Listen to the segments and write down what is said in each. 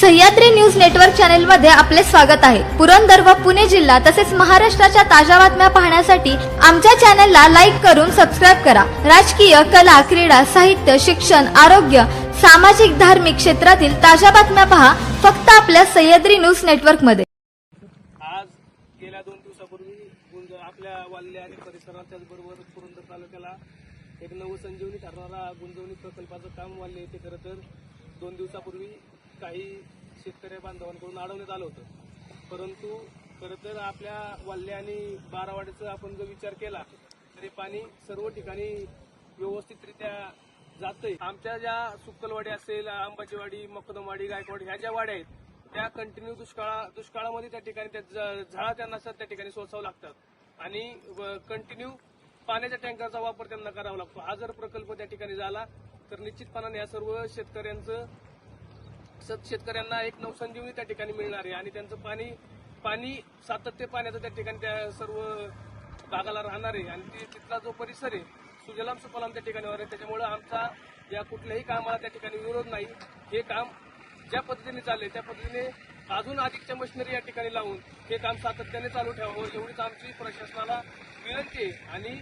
Sahyadri news network चॅनलमध्ये आपले स्वागत आहे. पुरंदर व पुणे जिल्हा तसेच महाराष्ट्राच्या ताज्या बातम्या पाहण्यासाठी आमच्या चॅनलला लाईक करून सबस्क्राईब करा. राजकीय कला क्रीडा साहित्य शिक्षण आरोग्य सामाजिक धार्मिक क्षेत्रातील ताज्या बातम्या पहा फक्त आपल्या सह्याद्री न्यूज नेटवर्कमध्ये आज गेल्या दोन दिवसापूर्वी आपल्या वाल्ल्या आणि परिसरात त्याचबरोबर पुरंदर तालुक्याला एक नवसंजीवनी ठरणारा गुंजवणी प्रकल्पाचं काम वाल्ले येथे खरं तर दोन दिवसापूर्वी काही शेतकरी बांधवांकडून अडवण्यात आलं होतं. परंतु खरं तर आपल्या वाल्ले आणि बारावाडीचा आपण जर विचार केला तरी पाणी सर्व ठिकाणी व्यवस्थितरित्या जातंय. आमच्या ज्या सुक्कलवाडी असेल आंबाचीवाडी मकदमवाडी गायकवाडी ह्या ज्या वाड्या आहेत त्या कंटिन्यू दुष्काळा दुष्काळामध्ये त्या ठिकाणी त्या ज- त्यांना असतात त्या ठिकाणी सोसावं लागतात. आणि कंटिन्यू पाण्याच्या टँकरचा वापर त्यांना करावा लागतो. हा जर प्रकल्प त्या ठिकाणी झाला तर निश्चितपणाने या सर्व शेतकऱ्यांचं शेतकऱ्यांना एक नवसंजीवनी त्या ठिकाणी मिळणार आहे आणि त्यांचं पाणी पाणी सातत्य पाण्याचं त्या ठिकाणी त्या सर्व भागाला राहणार आहे. आणि ती- तिथला जो परिसर आहे सुजलाम सुफलाम त्या ठिकाणी होणार आहे त्याच्यामुळे आमचा या कुठल्याही कामाला त्या ठिकाणी विरोध नाही. हे काम ज्या पद्धतीने चालले त्या पद्धतीने अजून अधिकच्या मशिनरी या ठिकाणी लावून हे काम सातत्याने चालू ठेवावं एवढीच आमची प्रशासनाला विनंती आहे. आणि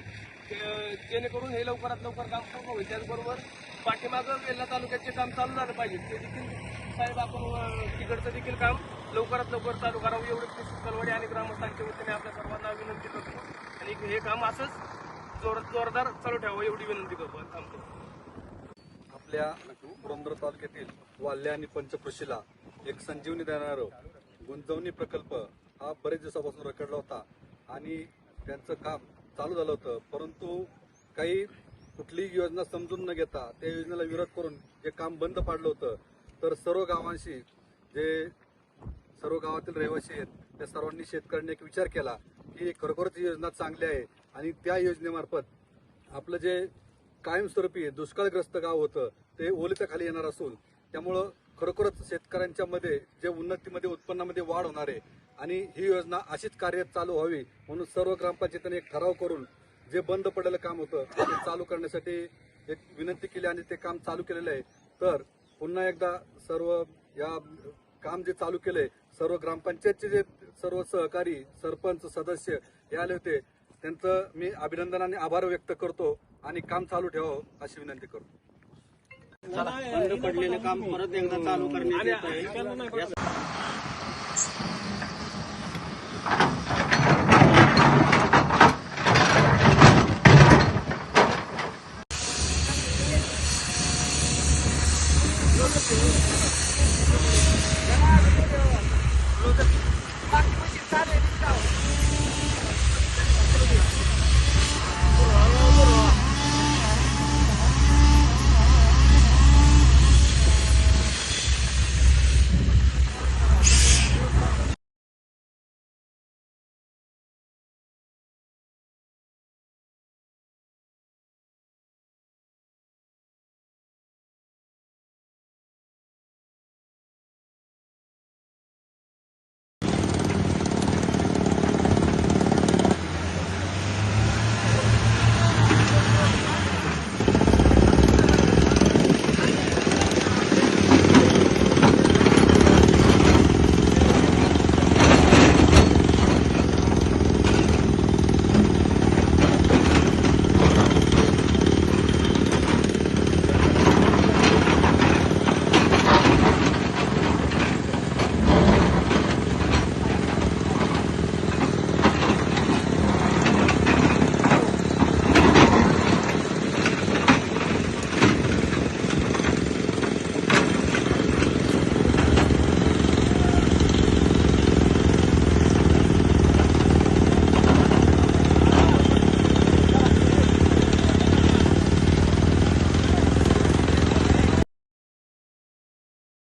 जेणेकरून हे लवकरात लवकर काम पूर्ण होईल. त्याचबरोबर पाठीमागं वेल्ला तालुक्याचे काम चालू झालं पाहिजे. ते देखील साहेब आपण तिकडचं देखील काम लवकरात लवकर चालू करावं. एवढी कलवडी आणि ग्रामस्थांच्या वतीने आपल्या सर्वांना विनंती करतो. आणि हे काम असंच जोर जोरदार चालू ठेवावं एवढी विनंती करतो थांबतो. आपल्या पुरंदर तालुक्यातील वाल्ल्या आणि पंचकृषीला एक संजीवनी देणारं गुंतवणी प्रकल्प हा बरेच दिवसापासून रखडला होता आणि त्यांचं काम चालू झालं होतं. परंतु काही कुठलीही योजना समजून न घेता त्या योजनेला विरोध करून जे काम बंद पाडलं होतं तर सर्व गावांशी जे सर्व गावातील रहिवासी आहेत त्या सर्वांनी शेतकऱ्यांनी एक विचार केला की खरोखरच ही योजना चांगली आहे आणि त्या योजनेमार्फत आपलं जे कायमस्वरूपी दुष्काळग्रस्त गाव होतं ते ओलिता खाली येणार असून त्यामुळं खरोखरच शेतकऱ्यांच्या मध्ये जे उन्नतीमध्ये उत्पन्नामध्ये वाढ होणार आहे आणि ही योजना अशीच कार्य चालू व्हावी म्हणून सर्व ग्रामपंचायतीने एक ठराव करून जे बंद पडलेलं काम होतं ते चालू करण्यासाठी एक विनंती केली आणि ते काम चालू केलेलं आहे. तर पुन्हा एकदा सर्व या काम जे चालू केलंय सर्व ग्रामपंचायतचे जे सर्व सहकारी सरपंच सदस्य हे आले होते त्यांचं मी अभिनंदन आणि आभार व्यक्त करतो आणि काम चालू ठेवावं अशी विनंती करतो. बंद पडलेलं काम परत एकदा चालू करण्यात Продолжение следует...